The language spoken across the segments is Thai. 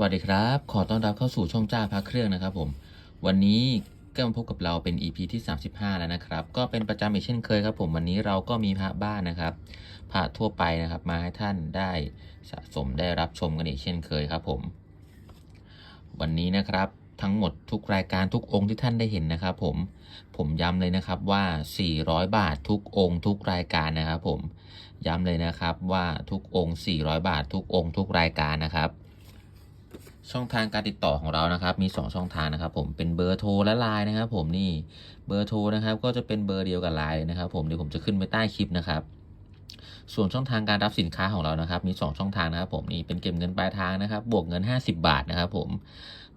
สวัสดีครับ ขอต้อนรับเข้าสู่ช่องจ้าพระเครื่องนะครับผม วันนี้ก็มาพบกับเราเป็น EP ที่ 35 แล้วนะครับ ก็เป็นประจำอีกเช่นเคยครับ ผมวันนี้เราก็มีพระบ้านนะครับ พระทั่วไปนะครับ มาให้ท่านได้สะสมได้รับชมกันอีกเช่นเคยครับผม วันนี้นะครับ ทั้งหมดทุกรายการทุกองค์ที่ท่านได้เห็นนะครับ ผม ผมย้ำเลยนะครับว่า 400 บาททุกองค์ทุกรายการนะครับ ผม ย้ำเลยนะครับว่าทุกองค์ 400 บาททุกองค์ทุกรายการนะครับ ช่องทางการติดต่อของเรานะครับ มี 2 ช่องทางนะครับ ผมเป็นเบอร์โทรและไลน์นะครับ ผมนี่เบอร์โทรนะครับ ก็จะเป็นเบอร์เดียวกับไลน์นะครับ ผมเดี๋ยวผมจะขึ้นไว้ใต้คลิปนะครับ ส่วนช่องทางการรับสินค้าของเรานะครับ มี 2 ช่องทางนะครับ ผมนี่เป็นเก็บเงินปลายทางนะครับ บวกเงิน 50 บาทนะครับ ผม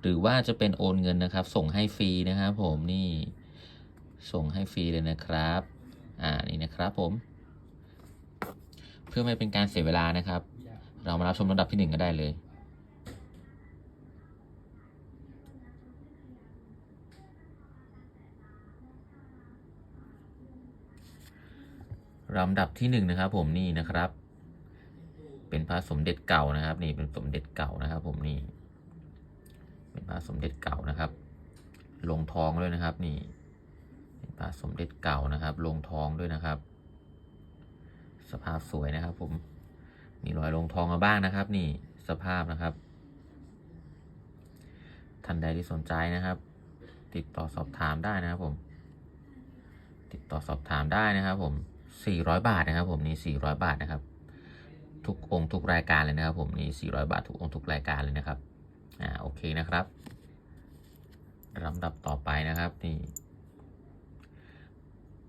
หรือว่าจะเป็นโอนเงินนะครับ ส่งให้ฟรีนะครับผมนี่ส่งให้ฟรีเลยนะครับอ่านี่นะครับผม เพื่อไม่เป็นการเสียเวลานะครับ เรามารับชมลำดับที่หนึ่งกันได้เลย ลำดับที่หนึ่งนะครับ ผมนี่นะครับ เป็นพระสมเด็จเก่านะครับ นี่เป็นสมเด็จเก่านะครับ ผมนี่ เป็นพระสมเด็จเก่านะครับ ลงทองด้วยนะครับ นี่เป็นพระสมเด็จเก่านะครับ ลงทองด้วยนะครับ สภาพสวยนะครับ ผม มีรอยลงทองมาบ้างนะครับ นี่สภาพนะครับท่านใดที่สนใจนะครับ ติดต่อสอบถามได้นะครับผม ติดต่อสอบถามได้นะครับผม 400 บาทนะครับ ผมนี่400 บาทนะครับ ทุกองค์ทุกรายการเลยนะครับ ผมนี่400 บาททุกองค์ทุกรายการเลยนะครับอ่าโอเคนะครับลำดับต่อไปนะครับนี่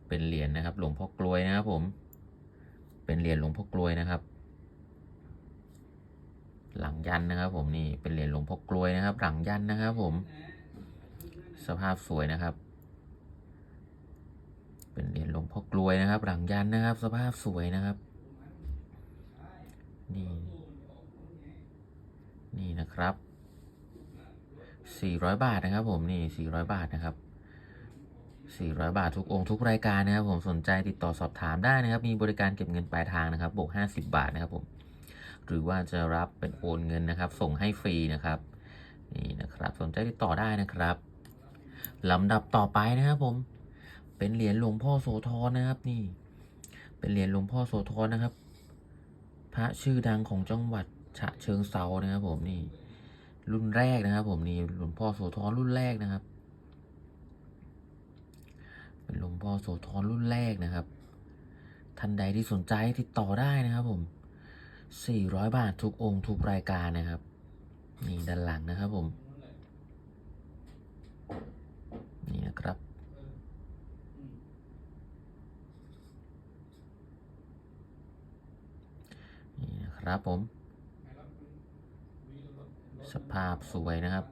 เป็นเหรียญนะครับ หลวงพ่อกลวยนะครับผม เป็นเหรียญหลวงพ่อกลวยนะครับ หลังยันนะครับ ผมนี่เป็นเหรียญหลวงพ่อกลวยนะครับ หลังยันนะครับ ผม สภาพสวยนะครับ เป็นเหรียญหลวงพ่อกลวยนะครับ หลังยันนะครับ สภาพสวยนะครับ นี่ นี่นะครับ 400 บาทนะครับ ผมนี่ 400 บาทนะครับ 400 บาททุกองค์ทุกรายการนะครับ ผมสนใจติดต่อสอบถามได้นะครับ มีบริการเก็บเงินปลายทางนะครับบวก50 บาทนะครับผมหรือว่าจะรับเป็นโอนเงินนะครับ ส่งให้ฟรีนะครับ นี่นะครับ สนใจติดต่อได้นะครับลำดับต่อไปนะครับผม เป็นเหรียญหลวงพ่อโสธรนะครับ นี่ เป็นเหรียญหลวงพ่อโสธรนะครับ พระชื่อดังของจังหวัดฉะเชิงเซานะครับผมนี่ รุ่นแรกนะครับ ผมนี่หลวงพ่อโสธรรุ่นแรกนะครับ เป็นหลวงพ่อโสธรรุ่นแรกนะครับ ท่านใดที่สนใจติดต่อได้นะครับ ผม400บาททุกองค์ทุกรายการนะครับ นี่ด้านหลังนะครับผม นี่นะครับ นี่นะ ครับผม สภาพสวยนะครับ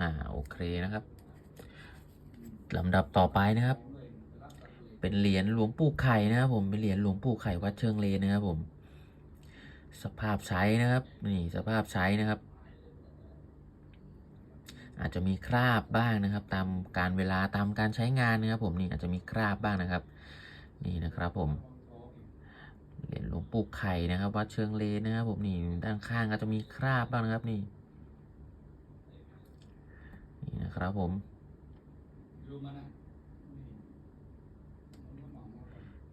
อ่า โอเคนะครับลำดับต่อไปนะครับ เป็นเหรียญหลวงปู่ไข่นะครับ ผม เป็นเหรียญหลวงปู่ไข่วัดเชิงเลนนะครับผม สภาพใช้นะครับ นี่สภาพใช้นะครับ อาจจะมีคราบบ้างนะครับ ตามการเวลาตามการใช้งานนะครับ ผมนี่อาจจะมีคราบบ้างนะครับ นี่นะครับผม หลวงปู่ไข่นะครับ วัดเชิงเลนนะครับผมนี่ด้านข้างก็จะมีคราบบ้างนะครับนี่นี่นะครับผม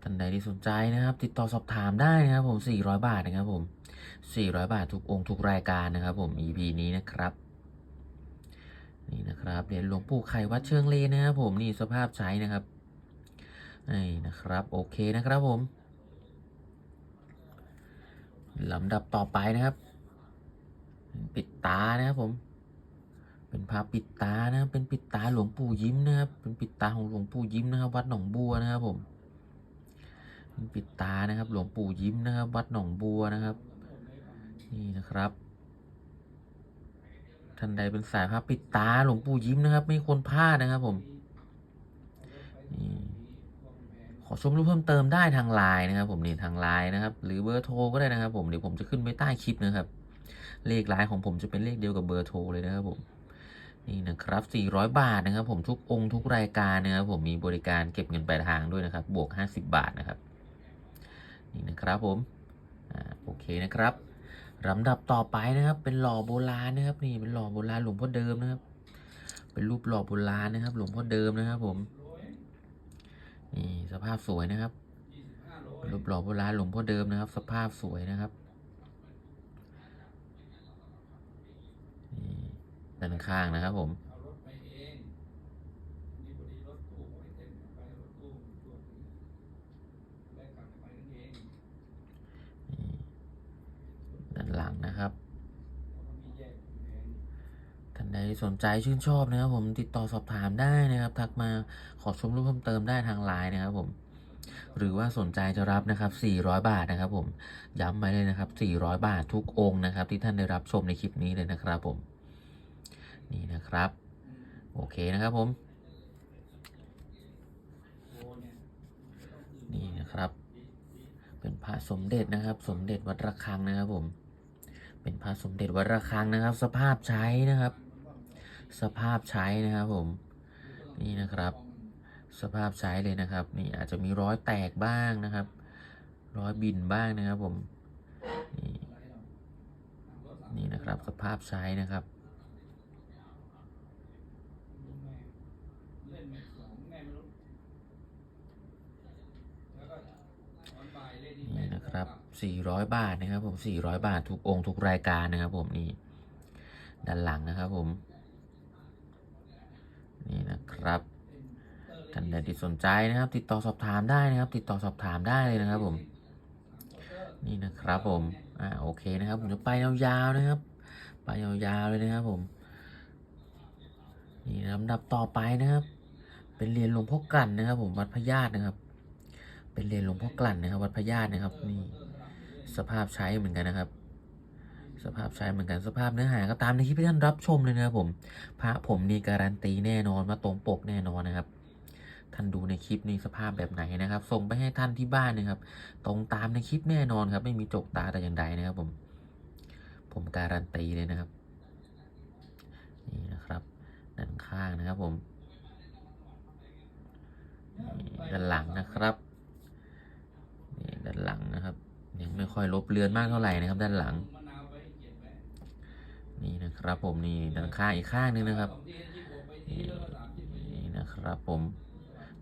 ท่านใดที่สนใจนะครับ ติดต่อสอบถามได้นะครับ ผม 400 บาทนะครับ ผม 400 บาททุกองค์ทุกรายการนะครับ ผม EP นี้นะครับนี่นะครับเหรียญหลวงปู่ไข่วัดเชิงเลนะครับผมนี่สภาพใช้นะครับนี่นะครับ โอเคนะครับผม ลำดับต่อไปนะครับ ปิดตานะครับผม เป็นพระปิดตานะครับ เป็นปิดตาหลวงปู่ยิ้มนะครับ เป็นปิดตาของหลวงปู่ยิ้มนะครับ วัดหนองบัวนะครับผมเปิดตานะครับ หลวงปู่ยิ้มนะครับ วัดหนองบัวนะครับ นี่นะครับท่านใดเป็นสายพระปิดตาหลวงปู่ยิ้มนะครับ ไม่ควรพลาดนะครับผมนี่ ขอชมรูปเพิ่มเติมได้ทางไลน์นะครับ ผมนี่ทางไลน์นะครับ หรือเบอร์โทรก็ได้นะครับ ผมเดี๋ยวผมจะขึ้นไว้ใต้คลิปนะครับ เลขไลน์ของผมจะเป็นเลขเดียวกับเบอร์โทรเลยนะครับผมนี่นะครับ 400 บาทนะครับ ผมทุกองค์ทุกรายการนะครับ ผมมีบริการเก็บเงินปลายทางด้วยนะครับ บวก 50 บาทนะครับ นี่นะครับผมอ่าโอเคนะครับลำดับต่อไปนะครับ เป็นหล่อโบราณนะครับ นี่เป็นหล่อโบราณหลวงพ่อเดิมนะครับ เป็นรูปหล่อโบราณนะครับ หลวงพ่อเดิมนะครับ ผมาพสวยนะครับเป็นรูปหล่อโบราณหลวงพ่อเดิมนะครับ สภาพสวยนะครับนี่ด้านข้างนะครับผมนี่ด้านหลังนะครับ ท่านใด สนใจชื่นชอบนะครับผมติดต่อสอบถามได้นะครับ ทักมาขอชมรูปเพิ่มเติมได้ทางไลน์นะครับผมหรือว่าสนใจจะรับนะครับ 400 บาทนะครับ ผม ย้ำไว้เลยนะครับ 400 บาททุกองค์นะครับ ที่ท่านได้รับชมในคลิปนี้เลยนะครับผม นี่นะครับ โอเคนะครับผม นี่นะครับ เป็นพระสมเด็จนะครับ สมเด็จวัดระฆังนะครับผม เป็นพระสมเด็จวัดระฆังนะครับ สภาพใช้นะครับ สภาพใช้นะครับผมนี่นะครับ สภาพใช้เลยนะครับ นี่อาจจะมีร้อยแตกบ้างนะครับ ร้อยบินบ้างนะครับผมนี่นี่นะครับสภาพใช้นะครับนี่นะครับ 400 บาทนะครับผม 400 บาททุกองค์ทุกรายการนะครับผมนี่ ด้านหลังนะครับผม นะครับท่านใดที่สนใจนะครับ ติดต่อสอบถามได้นะครับ ติดต่อสอบถามได้เลยนะครับผม นี่นะครับผมอ่าโอเคนะครับ ผมจะไปยาวๆนะครับ ไปยาวๆเลยนะครับผมนี่ลำดับต่อไปนะครับ เป็นเหรียญหลวงพ่อกลั่นนะครับ ผมวัดพญาตนะครับ เป็นเหรียญหลวงพ่อกลั่นนะครับ วัดพญาตนะครับ นี่สภาพใช้เหมือนกันนะครับ สภาพใช้เหมือนกันสภาพเนื้อหาก็ตามในคลิปที่ท่านรับชมเลยนะครับผมพระผมนี่การันตีแน่นอนว่าตรงปกแน่นอนนะครับ ท่านดูในคลิปนี้สภาพแบบไหนนะครับ ส่งไปให้ท่านที่บ้านนะครับ ตรงตามในคลิปแน่นอนครับ ไม่มีจกตาแต่อย่างใดนะครับผม ผมการันตีเลยนะครับนี่นะครับด้านข้างนะครับผมด้านหลังนะครับนี่ด้านหลังนะครับยังไม่ค่อยลบเลือนมากเท่าไหร่นะครับ ด้านหลัง นี่นะครับผมนี่ด้านข้างอีกข้างหนึงนะครับนี่นะครับผม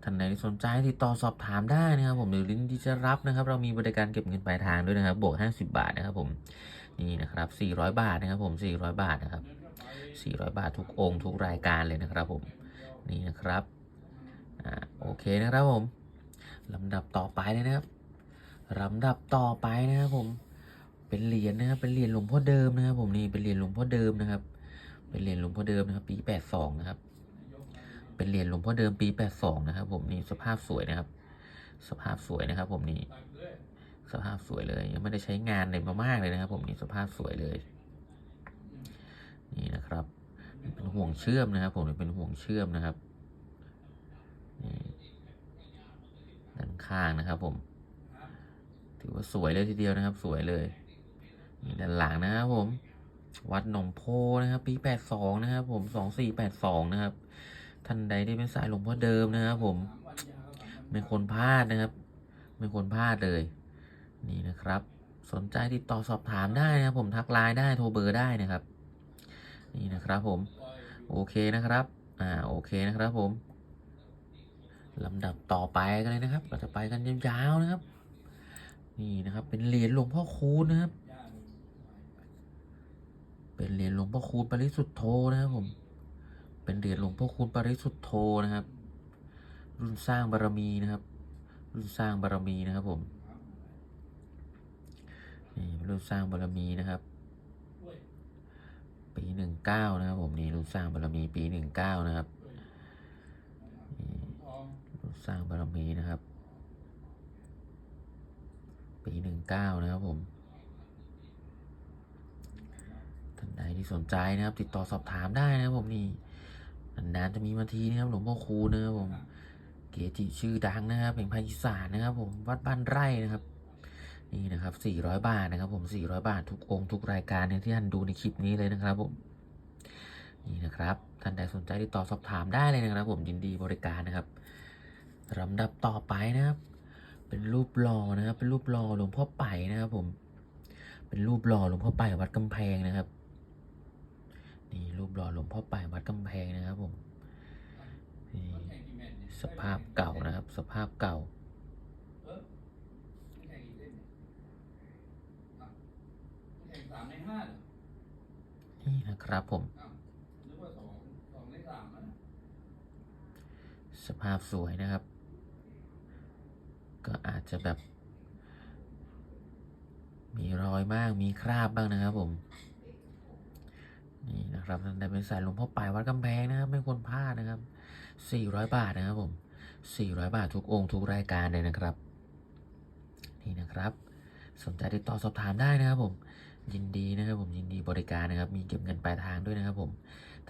ท่านใดที่สนใจติดต่อสอบถามได้นะครับผมหรือลิงก์ที่จะรับนะครับ เรามีบริการเก็บเงินปลายทางด้วยนะครับ บวก 50 บาทนะครับผมนี่นะครับ400 บาทนะครับผม 400 บาทนะครับ 400 บาททุกองค์ทุกรายการเลยนะครับผมนี่นะครับอ่าโอเคนะครับผมลำดับต่อไปเลยนะครับลำดับต่อไปนะครับผม เป็นเหรียญนะครับ เป็นเหรียญหลวงพ่อเดิมนะครับ ผมนี่เป็นเหรียญหลวงพ่อเดิมนะครับ เป็นเหรียญหลวงพ่อเดิมนะครับ ปี82นะครับ เป็นเหรียญหลวงพ่อเดิมปี82นะครับ ผมนี่สภาพสวยนะครับ สภาพสวยนะครับ ผมนี่สภาพสวยเลยยังไม่ได้ใช้งานอะไรมามากเลยนะครับ ผมนี่สภาพสวยเลย นี่นะครับ เป็นห่วงเชื่อมนะครับ ผมเป็นห่วงเชื่อมนะครับนี่ด้านข้างนะครับ ผม ถือว่าสวยเลยทีเดียวนะครับ สวยเลย ด้านหลังนะครับผม วัดหนองโพนะครับ ปีแปดสองนะครับ ผมสองสี่แปดสองนะครับ ท่านใดที่เป็นสายหลวงพ่อเดิมนะครับผม ไม่ควรพลาดนะครับ ไม่ควรพลาดเลย นี่นะครับ สนใจติดต่อสอบถามได้นะครับ ผมทักไลน์ได้โทรเบอร์ได้นะครับ นี่นะครับผม โอเคนะครับ อ่าโอเคนะครับ ผมลำดับต่อไปกันเลยนะครับ เราจะไปกันยาวๆนะครับ นี่นะครับ เป็นเหรียญหลวงพ่อคูณนะครับ เป็นเหรียญหลวงพ่อคูณปริสุทธโธนะครับผม เป็นเหรียญหลวงพ่อคูณปริสุทธโธนะครับ รุ่นสร้างบารมีนะครับ รุ่นสร้างบารมีนะครับผม นี่รุ่นสร้างบารมีนะครับ ปีหนึ่งเก้านะครับผมนี่รุ่นสร้างบารมีปีหนึ่งเก้านะครับรุ่นสร้างบารมีนะครับ ปีหนึ่งเก้านะครับผม ท่านใดที่สนใจนะครับ ติดต่อสอบถามได้นะครับผมนี่นานๆจะมีมาทีนะครับหลวงพ่อคูณนะครับผม เกจิชื่อดังนะครับแห่งภาคอีสานนะครับ ผมวัดบ้านไร่นะครับ นี่นะครับ400 บาทนะครับ ผม400 บาททุกองค์ทุกรายการเนี่ยที่ท่านดูในคลิปนี้เลยนะครับผมนี่นะครับท่านใดสนใจติดต่อสอบถามได้เลยนะครับ ผมยินดีบริการนะครับลำดับต่อไปนะครับ เป็นรูปหล่อนะครับ เป็นรูปหล่อหลวงพ่อไปนะครับ ผม เป็นรูปหล่อหลวงพ่อไปายวัดกำแพงนะครับ นี่รูปหล่อหลวงพ่อไปายวัดกำแพงนะครับผมนี่สภาพเก่านะครับ สภาพเก่าน,นี่นะครับผม สภาพสวยนะครับ ก็อาจจะแบบ มีรอยบ้าง มีคราบบ้างนะครับผม นี่นะครับท่เป็นสายหลวงพ่อปลายวัดกำแพงนะครับ ไม่ควรพลาดนะครับ 400 บาทนะครับผม400 บาททุกองค์ทุกรายการเลยนะครับ นี่นะครับ สนใจติดต่อสอบถามได้นะครับผมยินดีนะครับผมยินดีบริการนะครับ มีเก็บเงินปลายทางด้วยนะครับผม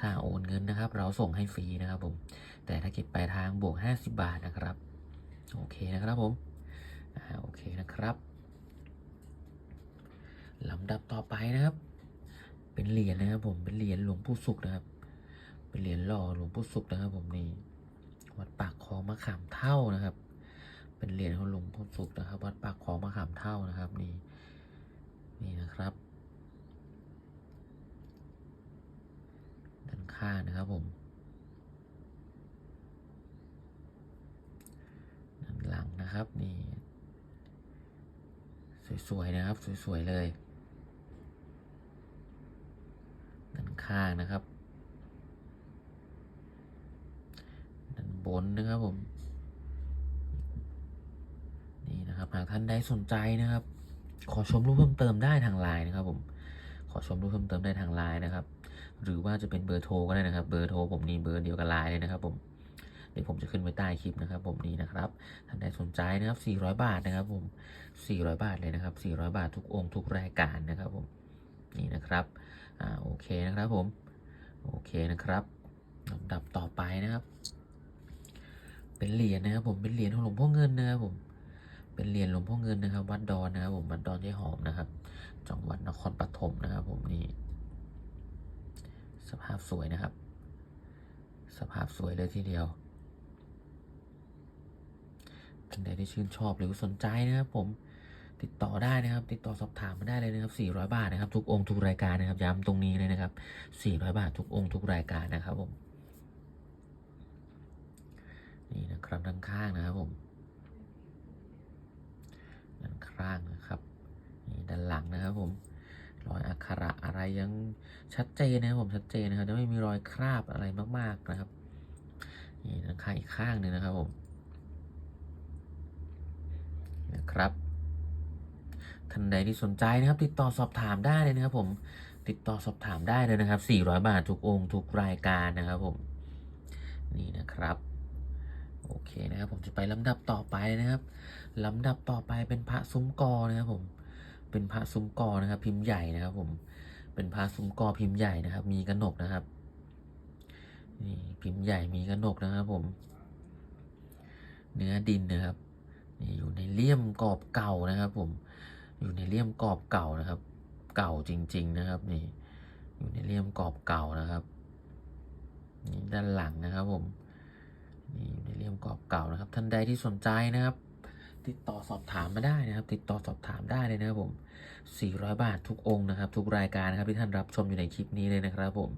ถ้าโอนเงินนะครับ เราส่งให้ฟรีนะครับผม แต่ถ้าเก็บปลายทางบวก 50 บาทนะครับ โอเคนะครับผมอ่าโอเคนะครับลำดับต่อไปนะครับ เป็นเหรียญนะครับผมเป็นเหรียญหลวงปู่สุขนะครับ เป็นเหรียญหล่อหลวงปู่สุขนะครับ ผมนี่วัดปากคลองมะขามเท่านะครับ เป็นเหรียญของหลวงปู่สุขนะครับ วัดปากคลองมะขามเท่านะครับนี่นี่นะครับด้านข้างนะครับผมด้านหลังนะครับนี่สวยๆนะครับ สวยๆเลย ด้านข้างนะครับด้านบนนะครับผมนี่นะครับหากท่านใดสนใจนะครับ ขอชมรูปเพิ่มเติมได้ทางไลน์นะครับ ผม ขอชมรูปเพิ่มเติมได้ทางไลน์นะครับ หรือว่าจะเป็นเบอร์โทรก็ได้นะครับ เบอร์โทรผมนี่เบอร์เดียวกับไลน์เลยนะครับ ผมเดี๋ยวผมจะขึ้นไว้ใต้คลิปนะครับ ผมนี่นะครับท่านใดสนใจนะครับ 400 บาทนะครับ ผม 400 บาทเลยนะครับ 400 บาททุกองค์ทุกรายการนะครับ ผมนี่นะครับ อ่าโอเคนะครับผม โอเคนะครับลำดับต่อไปนะครับ เป็นเหรียญนะครับผมเป็นเหรียญของหลวงพ่อเงินนะครับผมเป็นเหรียญหลวงพ่อเงินนะครับ วัดดอนนะครับผมวัดดอนยายหอมนะครับ จังหวัดนครปฐมนะครับ ผมนี่สภาพสวยนะครับ สภาพสวยเลยทีเดียวท่านใดที่ชื่นชอบหรือสนใจนะครับผม ติดต่อได้นะครับ ติดต่อสอบถามมาได้เลยนะครับ 400 บาทนะครับ ทุกองค์ทุกรายการนะครับ ย้ำตรงนี้เลยนะครับ 400 บาททุกองค์ทุกรายการนะครับผม นี่นะครับด้านข้างนะครับผมด้านข้างนะครับ นี่ด้านหลังนะครับผม รอยอักขระอะไรยังชัดเจนนะครับผมชัดเจนนะครับจะไม่มีรอยคราบอะไรมาก ๆนะครับ นี่ด้านข้างอีกข้างหนึ่งนะครับผม นะครับ ท่านใดที่สนใจนะครับ ติดต่อสอบถามได้เลยนะครับ ผมติดต่อสอบถามได้เลยนะครับ 400 บาททุกองค์ทุกรายการนะครับผมนี่นะครับโอเคนะครับ ผมจะไปลำดับต่อไปนะครับลำดับต่อไปเป็นพระซุ้มกอนะครับผมเป็นพระซุ้มกอนะครับ พิมพ์ใหญ่นะครับ ผมเป็นพระซุ้มกอพิมพ์ใหญ่นะครับ มีกระหนกนะครับนี่พิมพ์ใหญ่มีกระหนกนะครับ ผม เนื้อดินนะครับนี่อยู่ในเลี่ยมกรอบเก่านะครับ ผม อยู่ในเลี่ยมกรอบเก่านะครับ เก่าจริง ๆนะครับนี่อยู่ในเลี่ยมกรอบเก่านะครับนี่ด้านหลังนะครับผมนี่อยู่ในเลี่ยมกรอบเก่านะครับ ท่านใดที่สนใจนะครับ ติดต่อสอบถามมาได้นะครับ ติดต่อสอบถามได้เลยนะครับผม 400 บาททุกองค์นะครับ ทุกรายการนะครับที่ท่านรับชมอยู่ในคลิปนี้เลยนะครับผม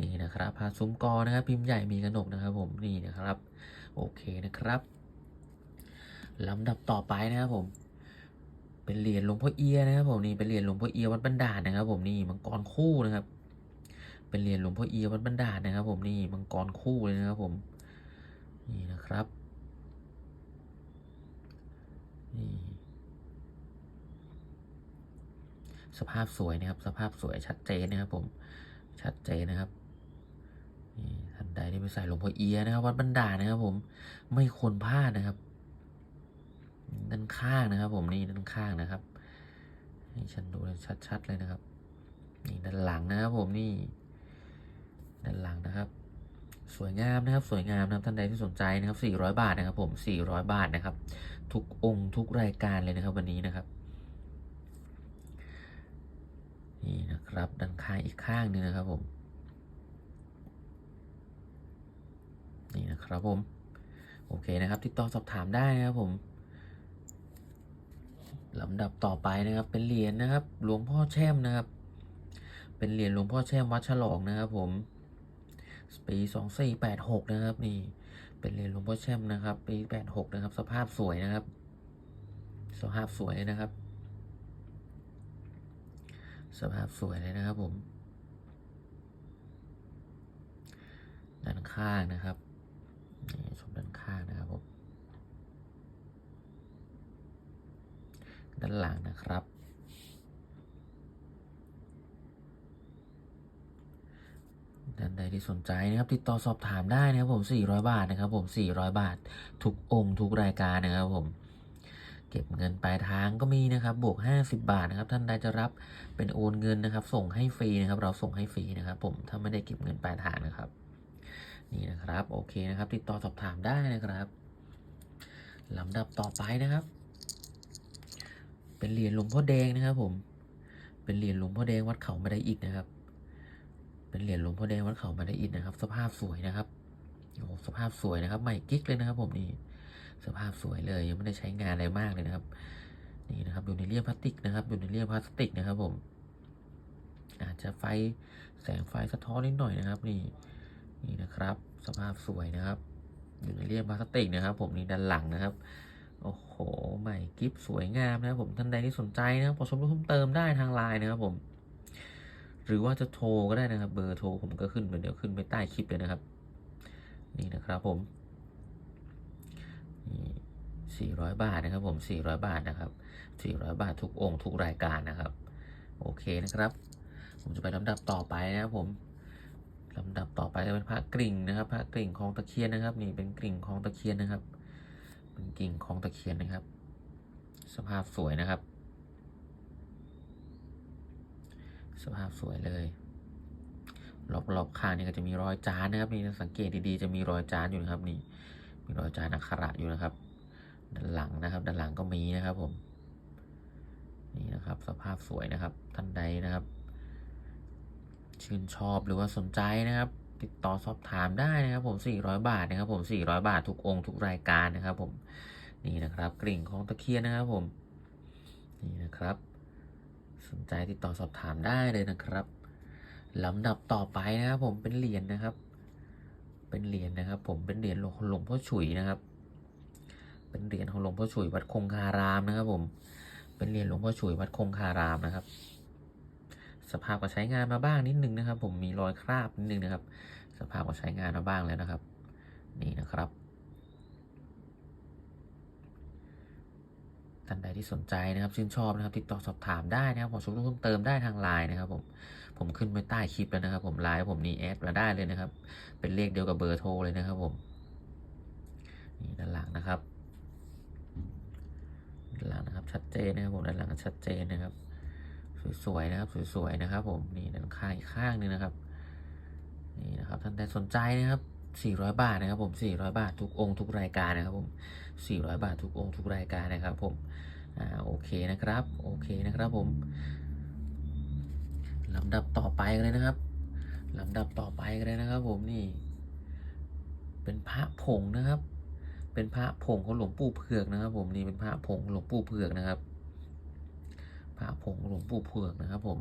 นี่นะครับพาซุ้มกอนะครับ พิมพ์ใหญ่มีกระหนกนะครับ ผมนี่นะครับ โอเคนะครับลำดับต่อไปนะครับผม เป็นเหรียญหลวงพ่อเอียนะครับผมนี่เป็นเหรียญหลวงพ่อเอียวัดบันดาลนะครับ ผมนี่มังกรคู่นะครับ เป็นเหรียญหลวงพ่อเอียวัดบันดาลนะครับ ผมนี่มังกรคู่เลยนะครับ ผม นี่นะครับนี่สภาพสวยนะครับ สภาพสวยชัดเจนนะครับ ผมชัดเจนนะครับนี่ท่านใดที่ไปใส่หลวงพ่อเอียนะครับ วัดบันดาลนะครับ ผมไม่ควรพลาดนะครับ ด้านข้างนะครับ ผมนี่ด้านข้างนะครับนี่ฉันดูชัดๆเลยนะครับ นี่ด้านหลังนะครับ ผมนี่ ด้านหลังนะครับ สวยงามนะครับ สวยงามนะครับท่านใดที่สนใจนะครับ 400 บาทนะครับ ผม 400 บาทนะครับ ทุกองค์ทุกรายการเลยนะครับ วันนี้นะครับนี่นะครับ ด้านข้างอีกข้างหนึงนะครับผมนี่นะครับผม โอเคนะครับ ติดต่อสอบถามได้นะครับผม ลำดับต่อไปนะครับ เป็นเหรียญนะครับหลวงพ่อแช่มนะครับ เป็นเหรียญหลวงพ่อแช่มวัดฉลองนะครับ ผมปีสองสี่แปดหกนะครับนี่ เป็นเหรียญหลวงพ่อแช่มนะครับ ปีแปดหกนะครับ สภาพสวยนะครับ สภาพสวยเลยนะครับ สภาพสวยเลยนะครับผมด้านข้างนะครับนี่ชมด้านข้างนะครับผม ด้านหลังนะครับ ท่านใดที่สนใจนะครับ ติดต่อสอบถามได้นะครับผม 400 บาทนะครับ ผม 400 บาท ทุกองค์ทุกรายการนะครับผม เก็บเงินปลายทางก็มีนะครับ บวก 50 บาทนะครับ ท่านใดจะรับเป็นโอนเงินนะครับ ส่งให้ฟรีนะครับ เราส่งให้ฟรีนะครับ ผม ถ้าไม่ได้เก็บเงินปลายทางนะครับ นี่นะครับ โอเคนะครับ ติดต่อสอบถามได้นะครับลำดับต่อไปนะครับ เป็นเหรียญหลวงพ่อแดงนะครับผม เป็นเหรียญหลวงพ่อแดงวัดเขาไม่ได้อิฐนะครับ เป็นเหรียญหลวงพ่อแดงวัดเขาไม่ได้อิฐนะครับ สภาพสวยนะครับโอ้สภาพสวยนะครับ ใหม่กิ๊กเลยนะครับ ผมนี่ สภาพสวยเลยยังไม่ได้ใช้งานอะไรมากเลยนะครับ นี่นะครับอยู่ในเลี่ยมพลาสติกนะครับอยู่ในเลี่ยมพลาสติกนะครับ ผม อาจจะไฟแสงไฟสะท้อนนิดหน่อยนะครับ นี่ นี่นะครับ สภาพสวยนะครับ อยู่ในเลี่ยมพลาสติกนะครับ ผมนี่ด้านหลังนะครับ โอ้โห ใหม่กิฟสวยงามนะครับผม ท่านใดที่สนใจนะครับขอชมเพิ่มเติมได้ทางไลน์นะครับผม หรือว่าจะโทรก็ได้นะครับ เบอร์โทรผมก็ขึ้นเดี๋ยวขึ้นไปใต้คลิปเลยนะครับ นี่นะครับผมสี่ร้อยบาทนะครับผมสี่ร้อยบาทนะครับสี่ร้อยบาททุกองค์ทุกรายการนะครับ โอเคนะครับ ผมจะไปลำดับต่อไปนะครับผมลำดับต่อไปจะเป็นพระกริ่งนะครับพระกริ่งของตะเคียนนะครับ นี่เป็นกริ่งของตะเคียนนะครับ เป็นกิ่งของตะเคียนนะครับ สภาพสวยนะครับ สภาพสวยเลยรอบๆข้างนี่ก็จะมีรอยจานนะครับนี่สังเกตดีๆจะมีรอยจานอยู่นะครับ นี่ มีรอยจานอักขระอยู่นะครับ ด้านหลังนะครับ ด้านหลังก็มีนะครับผมนี่นะครับ สภาพสวยนะครับ ท่านใดนะครับ ชื่นชอบหรือว่าสนใจนะครับ ติดต่อสอบถามได้นะครับผม 400 บาทนะครับผม 400 บาททุกองค์ทุกรายการนะครับผมนี่นะครับกริ่งของตะเคียนนะครับผมนี่นะครับ สนใจติดต่อสอบถามได้เลยนะครับลำดับต่อไปนะครับผมเป็นเหรียญนะครับ เป็นเหรียญนะครับ ผมเป็นเหรียญหลวงหลวงพ่อฉุยนะครับ เป็นเหรียญของหลวงพ่อฉุยวัดคงคารามนะครับ ผม เป็นเหรียญหลวงพ่อฉุยวัดคงคารามนะครับ สภาพก็ใช้งานมาบ้างนิดนึงนะครับ ผมมีรอยคราบนิดนึงนะครับ สภาพก็ใช้งานมาบ้างแล้วนะครับ นี่นะครับท่านใดที่สนใจนะครับชื่นชอบนะครับติดต่อสอบถามได้นะครับขอชมเพิ่มเติมได้ทางไลน์นะครับผมผมขึ้นไว้ใต้คลิปแล้วนะครับ ผมไลน์ผมนี่แอดมาได้เลยนะครับ เป็นเลขเดียวกับเบอร์โทรเลยนะครับผมนี่ด้านหลังนะครับด้านหลังนะครับชัดเจนนะครับผมด้านหลังชัดเจนนะครับ สวยๆนะครับสวยๆนะครับ ผมนี่ด้านข้างอีกข้างหนึงนะครับนี่นะครับท่านใดสนใจนะครับ 400 บาทนะครับ ผม 400 บาททุกองค์ทุกรายการนะครับ ผม 400 บาททุกองค์ทุกรายการนะครับ ผมอ่าโอเคนะครับโอเคนะครับ ผมลำดับต่อไปกันเลยนะครับลำดับต่อไปกันเลยนะครับ ผมนี่ เป็นพระผงนะครับ เป็นพระผงของหลวงปู่เผือกนะครับ ผมนี่เป็นพระผงหลวงปู่เผือกนะครับ พระผงหลวงปู่เผือกนะครับ ผม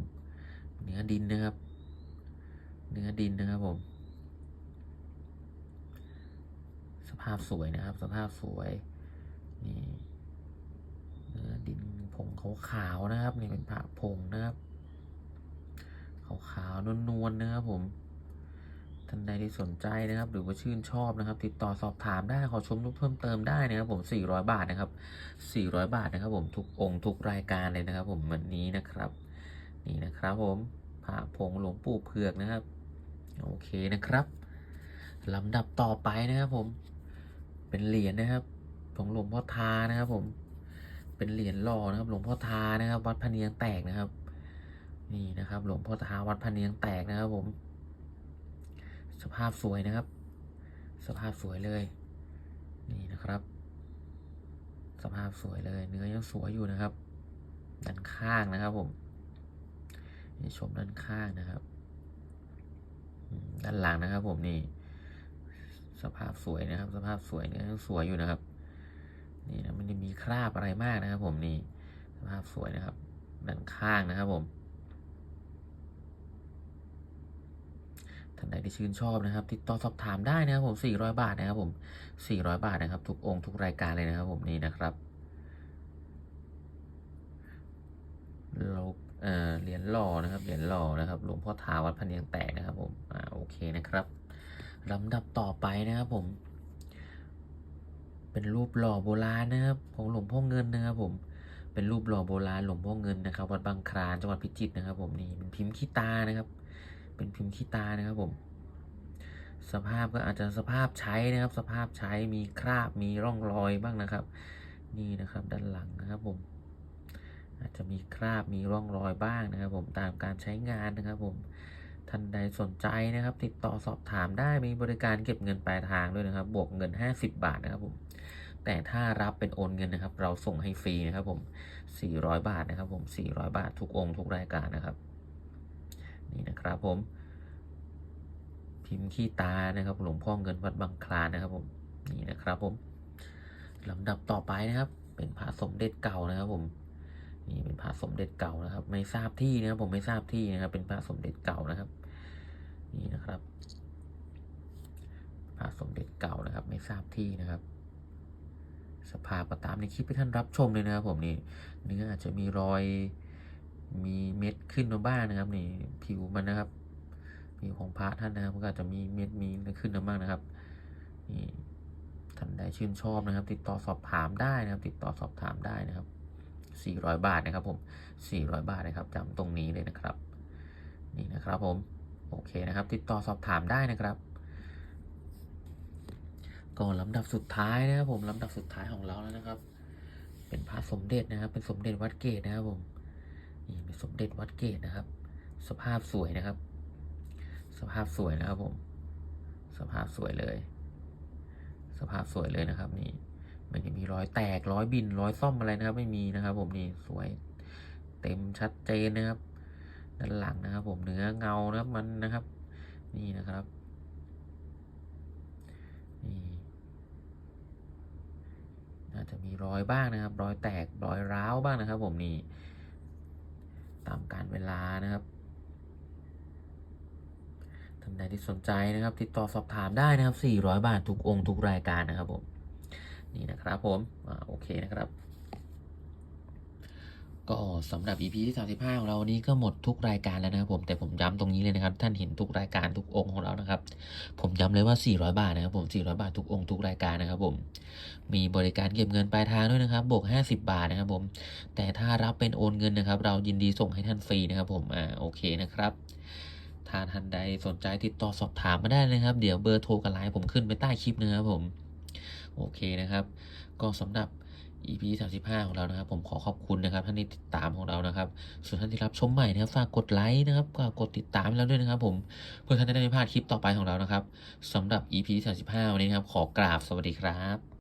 เนื้อดินนะครับ เนื้อดินนะครับผม สภาพสวยนะครับ สภาพสวยนี่เนื้อดินผงขาวๆนะครับ นี่เป็นพระผงนะครับขาวๆนวลๆนะครับผม ท่านใดที่สนใจนะครับ หรือว่าชื่นชอบนะครับ ติดต่อสอบถามได้ขอชมรูปเพิ่มเติมได้นะครับ ผม 400 บาทนะครับ 400 บาทนะครับ ผมทุกองค์ทุกรายการเลยนะครับ ผมวันนี้นะครับ นี่นะครับผมพระผงหลวงปู่เผือกนะครับ โอเคนะครับลำดับต่อไปนะครับ ผม เป็นเหรียญนะครับของหลวงพ่อทานะครับ ผม เป็นเหรียญหล่อนะครับ หลวงพ่อทานะครับ วัดพะเนียงแตกนะครับ นี่นะครับ หลวงพ่อทาวัดพะเนียงแตกนะครับ ผม สภาพสวยนะครับ สภาพสวยเลย นี่นะครับ สภาพสวยเลย เนื้อยังสวยอยู่นะครับ ด้านข้างนะครับผมนี่ชมด้านข้างนะครับ ด้านหลังนะครับผมนี่ สภาพสวยนะครับ สภาพสวยเนื้อยังสวยอยู่นะครับ นี่นะมันจะมีคราบอะไรมากนะครับ ผมนี่ สภาพสวยนะครับ ด้านข้างนะครับผม ท่านใดที่ชื่นชอบนะครับ ติดต่อสอบถามได้นะครับผม400 บาทนะครับผม 400 บาทนะครับ ทุกองค์ทุกรายการเลยนะครับผมนี่นะครับเราเอ่อเหรียญหล่อนะครับเหรียญหล่อนะครับหลวงพ่อทาวัดพันเนียงแตกนะครับผมอ่าโอเคนะครับลำดับต่อไปนะครับผม เป็นรูปหล่อโบราณนะครับของหลวงพ่อเงินนะครับผมเป็นรูปหล่อโบราณหลวงพ่อเงินนะครับ วัดบางคลานจังหวัดพิจิตรนะครับ ผมนี่เป็นพิมพ์ขี้ตานะครับ เป็นพิมพ์ขี้ตานะครับผม สภาพก็อาจจะสภาพใช้นะครับ สภาพใช้มีคราบมีร่องรอยบ้างนะครับ นี่นะครับด้านหลังนะครับผม อาจจะมีคราบมีร่องรอยบ้างนะครับ ผมตามการใช้งานนะครับ ผมท่านใดสนใจนะครับ ติดต่อสอบถามได้มีบริการเก็บเงินปลายทางด้วยนะครับ บวกเงิน 50 บาทนะครับผมแต่ถ้ารับเป็นโอนเงินนะครับ เราส่งให้ฟรีนะครับผม 400 บาทนะครับผม 400 บาททุกองค์ทุกรายการนะครับ นี่นะครับผม พิมพ์ขี้ตานะครับ หลวงพ่อเงินวัดบางคลานนะครับผมนี่นะครับผมลำดับต่อไปนะครับ เป็นพระสมเด็จเก่านะครับ ผม นี่เป็นพระสมเด็จเก่านะครับ ไม่ทราบที่นะครับ ผมไม่ทราบที่นะครับ เป็นพระสมเด็จเก่านะครับ นี่นะครับพระสมเด็จเก่านะครับ ไม่ทราบที่นะครับ สภาพก็ตามในคลิปที่ท่านรับชมเลยนะครับ ผมนี่เนื้ออาจจะมีรอย มีเม็ดขึ้นมาบ้างนะครับนี่ผิวมันนะครับ ผิวของพระท่านนะครับก็อาจจะมีเม็ดมีขึ้นมาบ้างนะครับนี่ท่านใดชื่นชอบนะครับ ติดต่อสอบถามได้นะครับ ติดต่อสอบถามได้นะครับ 400 บาทนะครับ ผม 400 บาทนะครับจำตรงนี้เลยนะครับ นี่นะครับผมโอเคนะครับ ติดต่อสอบถามได้นะครับก่อนลำดับสุดท้ายนะครับผมลำดับสุดท้ายของเราแล้วนะครับ เป็นพระสมเด็จนะครับ เป็นสมเด็จวัดเกตนะครับผม นี่เป็นสมเด็จวัดเกตนะครับ สภาพสวยนะครับ สภาพสวยนะครับผม สภาพสวยเลย สภาพสวยเลยนะครับ นี่ไม่ได้มีรอยแตกรอยบินรอยซ่อมอะไรนะครับ ไม่มีนะครับ ผมนี่สวยเต็มชัดเจนนะครับ ด้านหลังนะครับ ผมเนื้อเงานะครับมันนะครับ นี่นะครับนี่อาจจะมีรอยบ้างนะครับ รอยแตกรอยร้าวบ้างนะครับ ผมนี่ ตามการเวลานะครับท่านใดที่สนใจนะครับติดต่อสอบถามได้นะครับ 400 บาททุกองค์ทุกรายการนะครับผม นี่นะครับผมอโอเคนะครับ ก็สำหรับ EP ที่ 35 ของเราวันนี้ก็หมดทุกรายการแล้วนะครับผมแต่ผมย้ำตรงนี้เลยนะครับ ท่านเห็นทุกรายการทุกองค์ของเรานะครับ ผมย้ำเลยว่า 400 บาทนะครับผม400 บาททุกองค์ทุกรายการนะครับผมมีบริการเก็บเงินปลายทางด้วยนะครับบวก 50 บาทนะครับผมแต่ถ้ารับเป็นโอนเงินนะครับ เรายินดีส่งให้ท่านฟรีนะครับผมอ่าโอเคนะครับถ้าท่านใดสนใจติดต่อสอบถามมาได้เลยครับ เดี๋ยวเบอร์โทรกับไลน์ผมขึ้นไปใต้คลิปนะครับผมโอเคนะครับ ก็สำหรับ EP 35 ของเรานะครับ ผมขอขอบคุณนะครับท่านที่ติดตามของเรานะครับ ส่วนท่านที่รับชมใหม่นะครับฝากกดไลค์นะครับก็กดติดตามแล้วด้วยนะครับ ผมเพื่อท่านจะได้ไม่พลาดคลิปต่อไปของเรานะครับสำหรับ EP 35 วันนี้นะครับ ขอกราบสวัสดีครับ